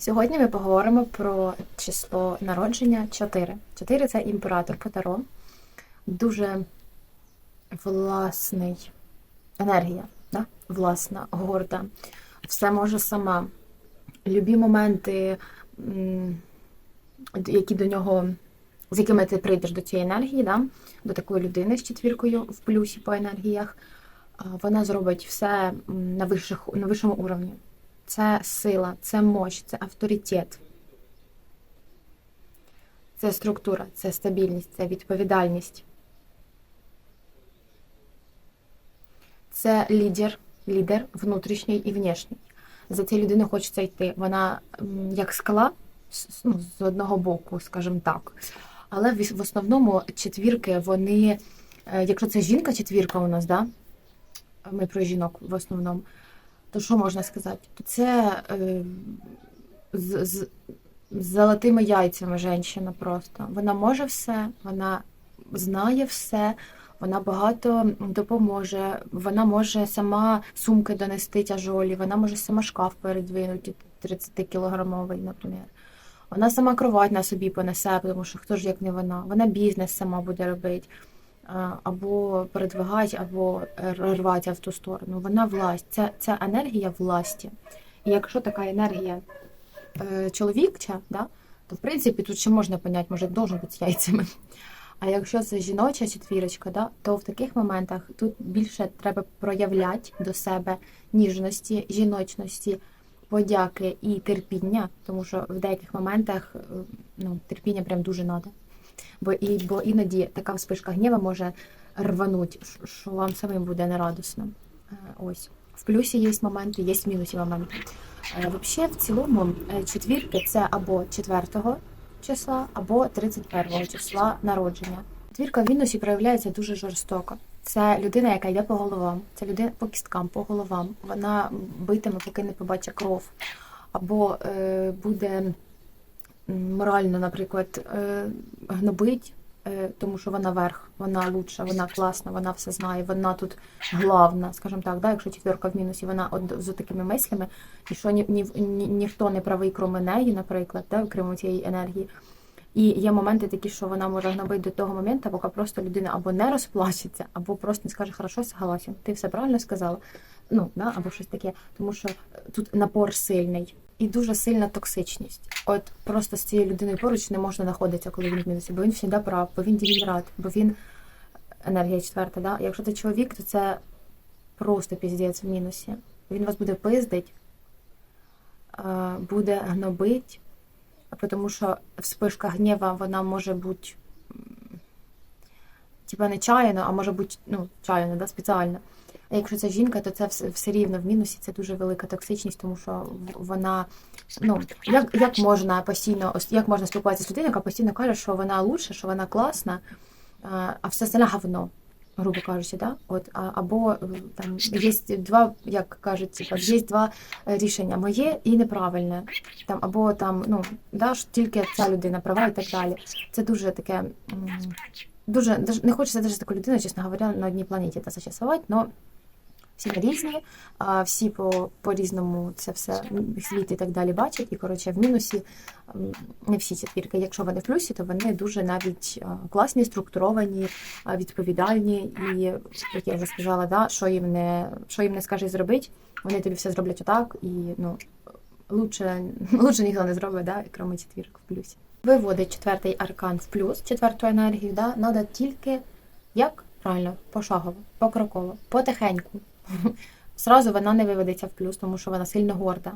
Сьогодні ми поговоримо про число народження 4. 4 це імператор по. Дуже власний енергія, да? власна, горда. Все може сама. Любі моменти, які до нього, з якими ти прийдеш до цієї енергії, да? до такої людини з четвіркою в плюсі по енергіях, вона зробить все на, вищих, на вищому уровні. Це сила, це мощь, це авторитет. Це структура, це стабільність, це відповідальність. Це лідер, лідер внутрішній і внешній. За цією людиною хочеться йти. Вона як скала ну, з одного боку, скажімо так. Але в основному четвірки, вони, е, якщо це жінка четвірка у нас, да? ми про жінок в основному, то що можна сказати? То це е, з, з, з золотими яйцями жінка просто. Вона може все, вона знає все, вона багато допоможе, вона може сама сумки донести тяжолі, вона може сама шкаф передвинути 30-кілограмовий, наприклад. Вона сама кровать на собі понесе, тому що хто ж як не вона. Вона бізнес сама буде робити. Або передвигати, або рвати в ту сторону. Вона власть. Це, це енергія власті. І якщо така енергія е, чоловіча, да, то в принципі тут ще можна поняти, може, должен бути з яйцями. А якщо це жіноча четвірочка, да, то в таких моментах тут більше треба проявляти до себе ніжності, жіночності, подяки і терпіння, тому що в деяких моментах е, ну, терпіння прям дуже треба. Бо, і, бо іноді така вспишка гнєва може рвануть, що вам самим буде нерадісно. Е, Ось. В плюсі є моменти, є в мінусі моменти. Е, Взагалі, в цілому, е, четвірки це або 4 числа, або 31 числа народження. Четвірка в мінусі проявляється дуже жорстоко. Це людина, яка йде по головам, це людина по кісткам, по головам. Вона битиме, поки не побачить кров. Або е, буде морально, наприклад, е, гнобить, е, тому що вона верх, вона лучша, вона класна, вона все знає, вона тут главна, скажімо так, да, якщо четвірка в мінусі, вона от з такими мислями, і що ні, ні, ні, ніхто не правий, крім неї, наприклад, да, окрім цієї енергії. І є моменти такі, що вона може гнобити до того моменту, поки просто людина або не розплачеться, або просто не скаже, хорошо, согласен, ти все правильно сказала. Ну, да, або щось таке. Тому що тут напор сильний і дуже сильна токсичність. От просто з цією людиною поруч не можна знаходитися, коли він в мінусі, бо він завжди прав, бо він дегенерат, бо він енергія четверта. Да? Якщо це чоловік, то це просто піздець в мінусі. Він вас буде пиздить, е, буде гнобить, тому що вспишка гнєва вона може бути типа нечаянно, а може бути ну, чаяно, да, спеціально. Якщо це жінка, то це все, рівно в мінусі, це дуже велика токсичність, тому що вона, ну, як, як можна постійно, як можна спілкуватися з людиною, яка постійно каже, що вона лучша, що вона класна, а все остальне говно, грубо кажучи, да? От, а, або е, там є два, як кажуть, типа, є два е, рішення моє і неправильне. Там, або там, ну, да, що тільки ця людина права і так далі. Це дуже таке. Дуже, не хочеться даже з такою людиною, чесно говоря, на одній планеті та существувати, але всі різні, а всі по, по-різному це все світ і так далі бачать. І коротше, в мінусі не всі четвірки. Якщо вони в плюсі, то вони дуже навіть класні, структуровані, відповідальні і, як я вже сказала, да, що їм не що їм не скаже зробити, вони тобі все зроблять отак, і ну лучше, лучше ніхто не зробить, да, крім четвірок в плюсі. Виводить четвертий аркан в плюс, четверту енергію, да, треба тільки як правильно, пошагово, покроково, потихеньку. Зразу вона не виведеться в плюс, тому що вона сильно горда.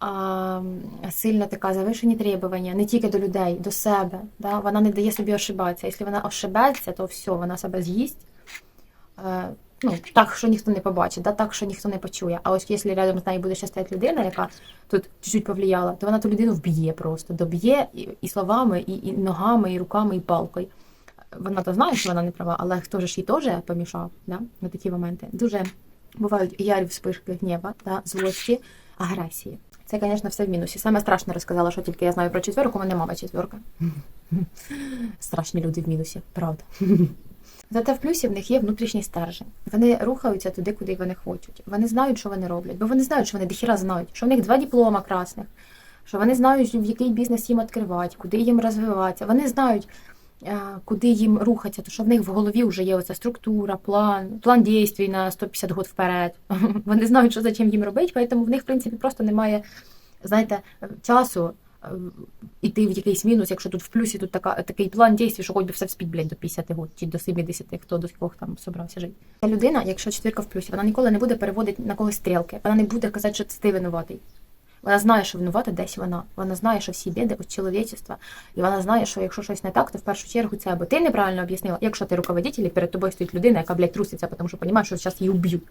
А, сильно така завишені требування не тільки до людей, до себе. Да? Вона не дає собі ошибатися. Якщо вона ошибеться, то все, вона себе з'їсть. Е, ну, так, що ніхто не побачить, да? так, що ніхто не почує. А ось якщо рядом з нею буде ще стояти людина, яка тут чуть-чуть повлияла, то вона ту людину вб'є просто, доб'є і, і словами, і, і ногами, і руками, і палкою. Вона то знає, що вона не права, але хто ж їй теж помішав да? на такі моменти. Дуже бувають ярі вспишки гнєва, да? злості, агресії. Це, звісно, все в мінусі. Саме страшне розказала, що тільки я знаю про четверку, у мене мама четверка. Страшні люди в мінусі, правда. Зате в плюсі в них є внутрішній стержень. Вони рухаються туди, куди вони хочуть. Вони знають, що вони роблять, бо вони знають, що вони дохіра знають, що в них два диплома красних, що вони знають, в який бізнес їм відкривати, куди їм розвиватися. Вони знають, куди їм рухатися, то що в них в голові вже є оця структура, план, план дій на 150 років вперед. Вони знають, що за чим їм робити, тому в них, в принципі, просто немає, знаєте, часу е, іти в якийсь мінус, якщо тут в плюсі тут така, такий план дій, що хоч би все вспіть, блядь, до 50 років, чи до 70, хто до кого там собрався жити. Ця людина, якщо четвірка в плюсі, вона ніколи не буде переводити на когось стрілки. Вона не буде казати, що це ти винуватий. Вона знає, що винувата десь вона. Вона знає, що всі біди від чоловічества. І вона знає, що якщо щось не так, то в першу чергу це або ти неправильно об'яснила, якщо ти руководитель, і перед тобою стоїть людина, яка, блядь, труситься, тому що розуміє, що зараз її вб'ють.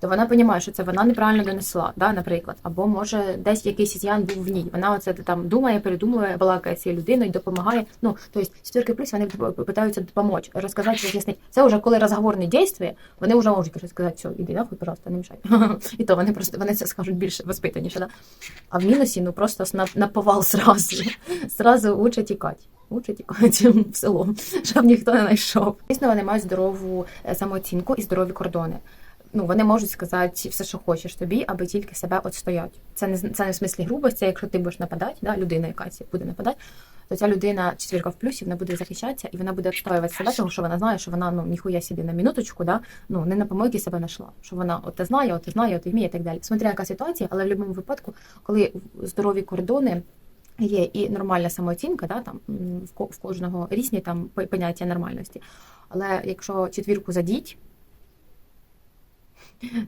То вона розуміє, що це вона неправильно донесла, да, наприклад, або може десь якийсь ізян був в ній. Вона оце там думає, передумує, балакає цією людиною, допомагає. Ну, тобто четвірки плюс вони питаються допомогти, розказати, роз'яснити. Це вже коли розговор не дійствує, вони вже можуть сказати, все, іди нахуй, пожалуйста, не мішай. І то вони просто вони це скажуть більше воспитаніше. Да? А в мінусі, ну просто на, на повал сразу. Сразу учать тікати. Учать тікати в село, щоб ніхто не знайшов. Звісно, вони мають здорову е, самооцінку і здорові кордони. Ну, вони можуть сказати все, що хочеш тобі, аби тільки себе отстояти. Це не це не в смислі грубості, якщо ти будеш нападати, да, людина якась буде нападати, то ця людина четвірка в плюсі, вона буде захищатися і вона буде відстоювати себе, тому що вона знає, що вона ну ніхуя собі на минуточку, да, ну не на помойки себе знайшла. Що вона от знає, от знає, от вміє і так далі. Смотря яка ситуація, але в будь-якому випадку, коли здорові кордони. Є і нормальна самооцінка, да, там в кожного різні там поняття нормальності. Але якщо четвірку задіть,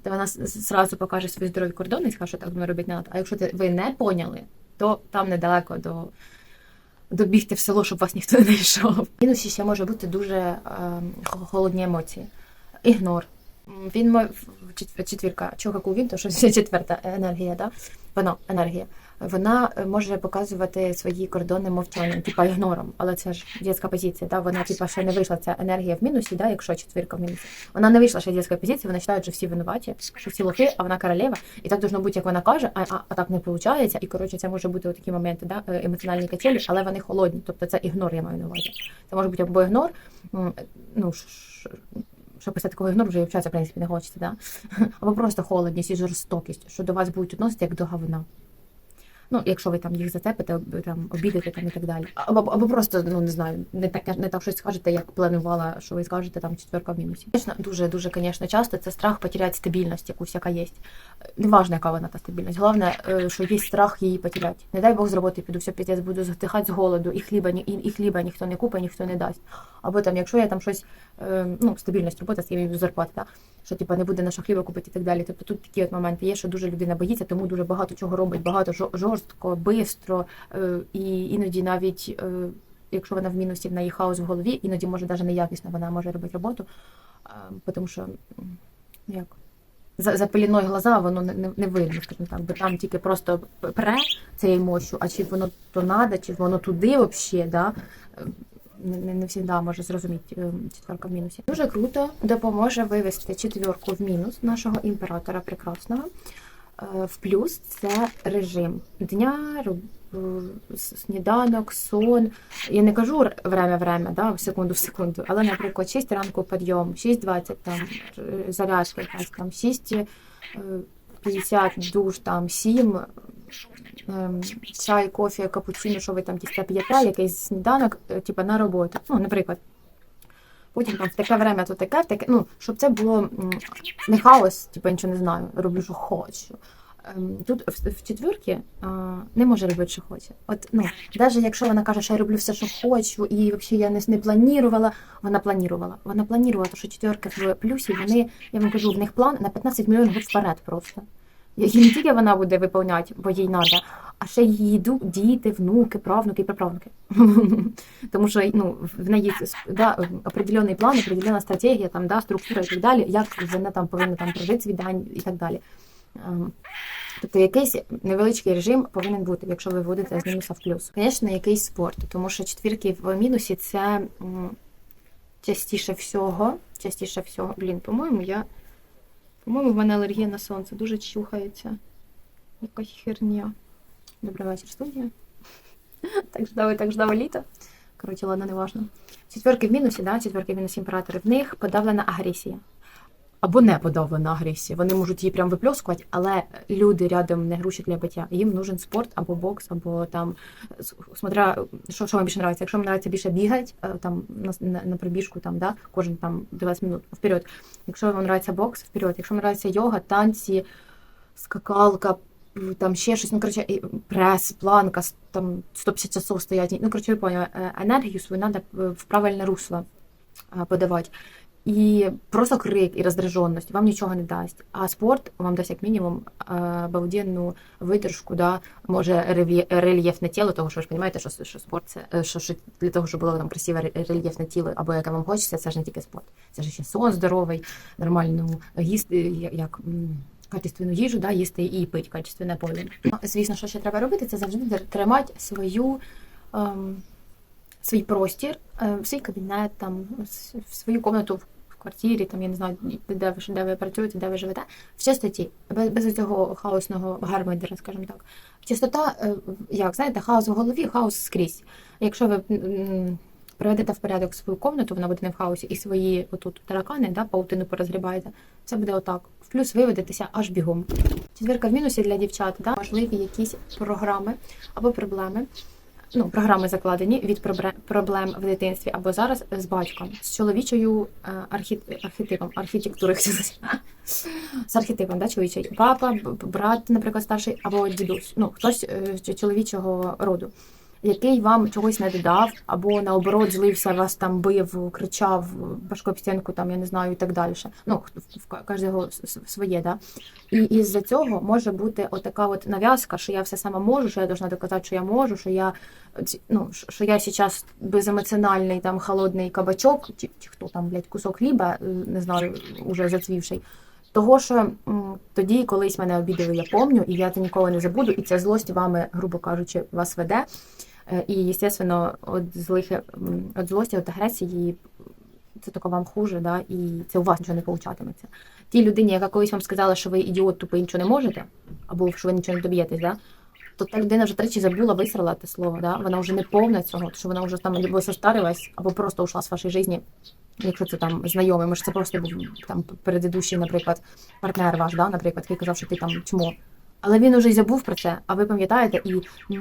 то вона зразу покаже свої здорові кордони і скаже, що так ми робити не треба. А якщо ви не поняли, то там недалеко до добігти в село, щоб вас ніхто не йшов. Мінусі ще може бути дуже е, холодні емоції. Ігнор. Він четвірка, чого він, то що четверта енергія, да? воно енергія вона е, може показувати свої кордони мовчанням, типа ігнором, але це ж дітська позиція. Да? Вона типа ще не вийшла ця енергія в мінусі, да? якщо четвірка в мінусі. Вона не вийшла ще дітська позиція, вона вважає, що всі винуваті, що всі лохи, а вона королева. І так должно бути, як вона каже, а, а, а так не виходить. І коротше, це може бути такі моменти, да? Е, емоціональні качелі, але вони холодні. Тобто це ігнор, я маю на увазі. Це може бути або ігнор, ну що після такого ігнору вже вчатися, в принципі, не хочеться, да? або просто холодність і жорстокість, що до вас будуть відносити як до говна. Ну, якщо ви там їх зацепите, там обідете там і так далі. Або або просто ну не знаю, не так не так щось скажете, як планувала, що ви скажете там четверка в мінусі. Звісно, дуже дуже, звісно, часто це страх потеряти стабільність, якусь яка є. Неважно, яка вона та стабільність. Головне, е, що є страх її потеряти. Не дай Бог з роботи піду, все піздець, буду затихати з голоду, і хліба і, і хліба ніхто не купить, ніхто не дасть. Або там, якщо я там щось, е, ну стабільність робота, з зарплати, так? що типа не буде нашого хліба купити і так далі. Тобто тут такі от моменти є, що дуже людина боїться, тому дуже багато чого робить, багато жорстко, бистро е, і іноді навіть. Е, якщо вона в мінусі в неї хаос в голові, іноді може навіть неякісно вона може робити роботу, тому що як за за пеліною глаза воно не не, не видно, скажімо так, бо там тільки просто пре цією мощю, а чи воно то надо, чи воно туди взагалі, да? не не завжди може зрозуміти е, четверка в мінусі. Дуже круто допоможе вивести четверку в мінус нашого імператора прекрасного. Е, в плюс це режим дня, е, сніданок, сон. Я не кажу время-время, да, в секунду в секунду, але, наприклад, 6 ранку підйом, 6.20 там зарядка якась там, 6.50 душ, там, 7 Ем, чай, кофе, капучино, що ви там дійсно п'єте, якийсь сніданок, е, типу, на роботу. Ну, наприклад. Потім там в таке время, то таке, в таке, ну, щоб це було не хаос, типу, нічого не знаю, роблю, що хочу. Ем, тут в, в четвірці не може робити, що хоче. От, ну, навіть якщо вона каже, що я роблю все, що хочу, і взагалі я не, не планувала, вона планувала. Вона планувала, що четвірка в плюсі, вони, я вам кажу, в них план на 15 мільйонів вперед просто. І не тільки вона буде виповняти, бо їй треба, а ще її діти, внуки, правнуки і праправнуки. Тому що ну, в неї да, определений план, определена стратегія, там, да, структура і так далі, як вона там повинна там прожити свій день і так далі. Ем, тобто якийсь невеличкий режим повинен бути, якщо ви вводите з мінуса в плюс. Звісно, якийсь спорт, тому що четвірки в мінусі це частіше всього, частіше всього, блін, по-моєму, я. По-моєму, в мене алергія на сонце, дуже чухається. Якась херня. Добрий вечір, студія. Так ждали, так ждали літо. Коротше, ладно, не важно. Четверки в мінусі, да? четверки в мінусі імператори. В них подавлена агресія. Або не подавлена агресія. Вони можуть її прям випльоскувати, але люди рядом не грушать для биття. Їм нужен спорт або бокс, або там смотря що, що вам більше подобається. Якщо вам подобається більше бігати, е, там на, на, пробіжку, там, да, кожен там 20 минут вперед. Якщо вам подобається бокс, вперед. Якщо вам подобається йога, танці, скакалка, там ще щось, ну коротше, прес, планка, там 150 часов стоять. Ну, коротше, ви поняли, е, енергію свою треба в правильне русло подавати. І просто крик і роздраженість вам нічого не дасть. А спорт вам дасть як мінімум е, обалденну видержку, да, може рельє- рельєфне тіло, того що ви ж розумієте, що, що спорт це е, що, що для того, щоб було там красиве рельєфне тіло, або яке вам хочеться, це ж не тільки спорт. Це ж ще сон здоровий, нормальну їсти, як. Качественну їжу, да, їсти і пити качественне поле. Ну, Звісно, що ще треба робити, це завжди тримати свою ем, свій простір, е, свій кабінет, там, свою комнату квартирі, там, я не знаю, де ви, де ви працюєте, де ви живете, в чистоті, без, без цього хаосного гармидера, скажімо так. Чистота, е, як знаєте, хаос в голові, хаос скрізь. Якщо ви приведете в порядок свою комнату, вона буде не в хаосі, і свої отут таракани, да, паутину порозгрібаєте, все буде отак. В плюс ви ведетеся аж бігом. Четвірка в мінусі для дівчат, да, можливі якісь програми або проблеми ну, програми закладені від проблем в дитинстві або зараз з батьком, з чоловічою е, архі- архетипом, архітектури, з архетипом, да, чоловічий. Папа, брат, наприклад, старший, або дідусь, ну, хтось е, з чоловічого роду. Який вам чогось не додав, або наоборот злився, вас там бив, кричав, башку об стінку, там я не знаю, і так далі. Ну, в- кожного своє, да. І із-за цього може бути отака от нав'язка, що я все сама можу, що я должна доказати, що я можу, що я ну, що я зараз беземоціональний там холодний кабачок, чи, чи хто там, блядь, кусок хліба, е, не знаю, уже зацвівший. Того, що тоді колись мене обідали, я помню, і я це ніколи не забуду, і ця злость вами, грубо кажучи, вас веде. Е, І, звісно, від злих від злості, від агресії це тако вам хуже, да, і це у вас нічого не получатиметься. Тій людині, яка колись вам сказала, що ви ідіот, тупо і нічого не можете, або що ви нічого не доб'єтесь, да, то та людина вже тричі забула, висрала те слово, да? вона вже не повна цього, що вона вже там або состарилась, або просто ушла з вашої житті, якщо це там знайомий, може це просто був там предыдущий, наприклад, партнер ваш, да? наприклад, який казав, що ти там чмо. Але він уже й забув про це, а ви пам'ятаєте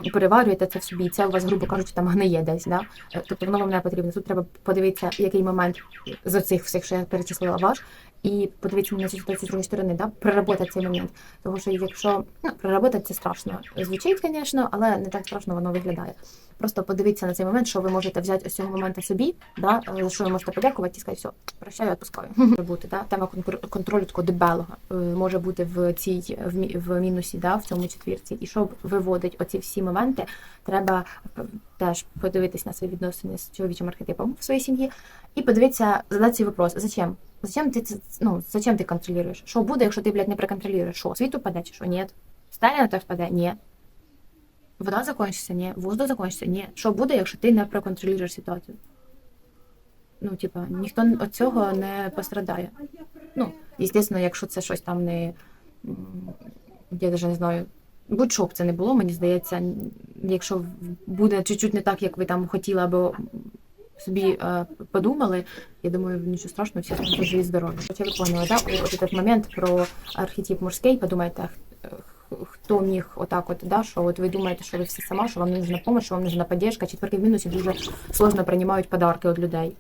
і переварюєте це в собі, і це у вас, грубо кажучи, там гниє десь. Да? Тобто воно вам не потрібно. Тут треба подивитися, який момент з цих всіх, що я перечислила ваш, і подивитися на ситуацію з другої сторони, да? переработати цей момент. Тому що якщо ну, переработати це страшно. Звучить, звісно, але не так страшно воно виглядає. Просто подивіться на цей момент, що ви можете взяти з цього моменту собі, да? е, за що ви можете подякувати і сказати, все, прощаю, відпускаю. Може бути, да? Тема контролю такого дебелого е, може бути в цій в, в мінусі, да? в цьому четвірці. І щоб виводить оці всі моменти, треба е, теж подивитись на свої відносини з чоловічим архетипом в своїй сім'ї і подивитися, задати цей вопрос, зачем? Зачем ти ну, зачем ти контролюєш? Що буде, якщо ти, блядь, не проконтролюєш? Що, світ упаде чи що? Ні. Сталіна теж впаде? Ні. Вода закончиться? Ні. Воздух закончиться? Ні. Що буде, якщо ти не проконтролюєш ситуацію? Ну, типа, ніхто від цього не пострадає. Ну, звісно, якщо це щось там не. Я навіть не знаю. Будь-що б це не було, мені здається, якщо буде чуть-чуть не так, як ви там хотіли, або собі е, подумали, я думаю, нічого страшного, всі там живі здорові. Хоча ви поняли, да? Этот момент про архетип морський, подумайте, хто міг отак от, да, що от ви думаєте, що ви все сама, що вам не нужна допомога, що вам нужна поддержка. Четверки в мінусі дуже сложно приймають подарки від людей.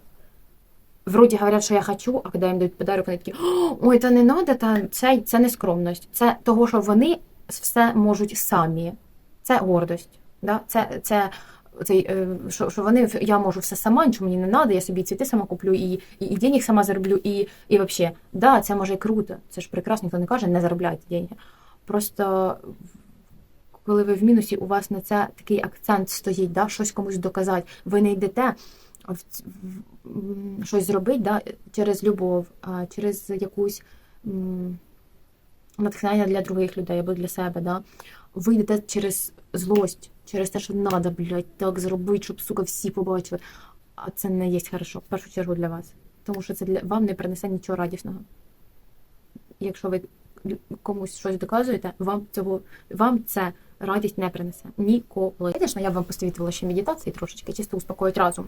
Вроді говорять, що я хочу, а коли їм дають подарок, вони такі, ой, та не надо, та це, це не скромність. Це того, що вони все можуть самі. Це гордость. Да? Це, це цей, е, що, що вони я можу все сама, нічого мені не треба, я собі цвіти сама куплю і, і, і денег сама зароблю, і, і взагалі, да, це може і круто. Це ж прекрасно, ніхто не каже, не заробляйте деньги. Просто коли ви в мінусі, у вас на це такий акцент стоїть, да, щось комусь доказати. Ви не йдете щось зробити да, через любов, через якусь натхнення для других людей або для себе. Да. Ви йдете через злость, через те, що треба, блядь, так зробити, щоб сука всі побачили. А це не є хорошо, в першу чергу для вас. Тому що це для вам не принесе нічого радісного. Якщо ви комусь щось доказуєте, вам цього вам це радість не принесе. Ніколи. Звісно, я б вам посвітила ще медитації трошечки, чисто успокоїть разум.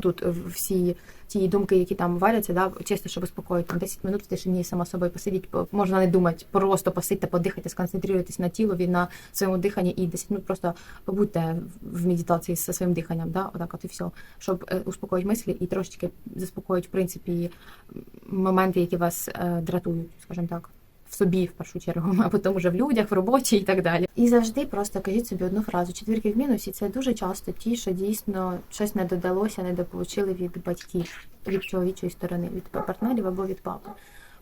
Тут е, всі ті думки, які там валяться, да, чисто, щоб успокоїти там 10 минут в тишині сама собою посидіть, по- можна не думати, просто посидьте, подихайте, сконцентруйтесь на тілові, на своєму диханні і 10 минут просто побудьте в медитації зі своїм диханням, да, отак от і все, щоб е, успокоїти мислі і трошечки заспокоїти, в принципі, моменти, які вас е, дратують, скажімо так. В собі в першу чергу, а потім вже в людях, в роботі і так далі. І завжди просто кажіть собі одну фразу. Четвірки в мінусі це дуже часто ті, що дійсно щось не додалося, не дополучили від батьків, від чоловічої сторони, від партнерів або від папи.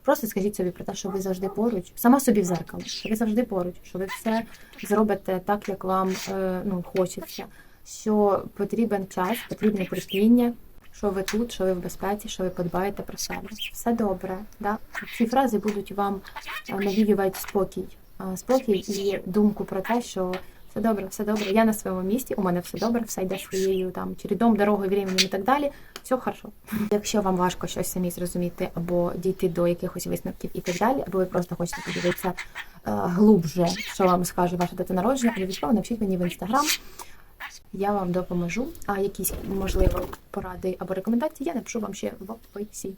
Просто скажіть собі про те, що ви завжди поруч, сама собі в зеркало, що ви завжди поруч, що ви все зробите так, як вам е, ну, хочеться, що потрібен час, потрібне терпіння, що ви тут, що ви в безпеці, що ви подбаєте про себе. Все добре. Да? Ці фрази будуть вам е, навіювати спокій. Е, Спокій і думку про те, що все добре, все добре, я на своєму місці, у мене все добре, все йде своєю там чередом, дорогою, временем і так далі. Все хорошо. Якщо вам важко щось самі зрозуміти або дійти до якихось висновків і так далі, або ви просто хочете подивитися е, глубже, що вам скаже ваша дата народження, обов'язково напишіть мені в інстаграм. Я вам допоможу. А якісь можливо поради або рекомендації я напишу вам ще в описі.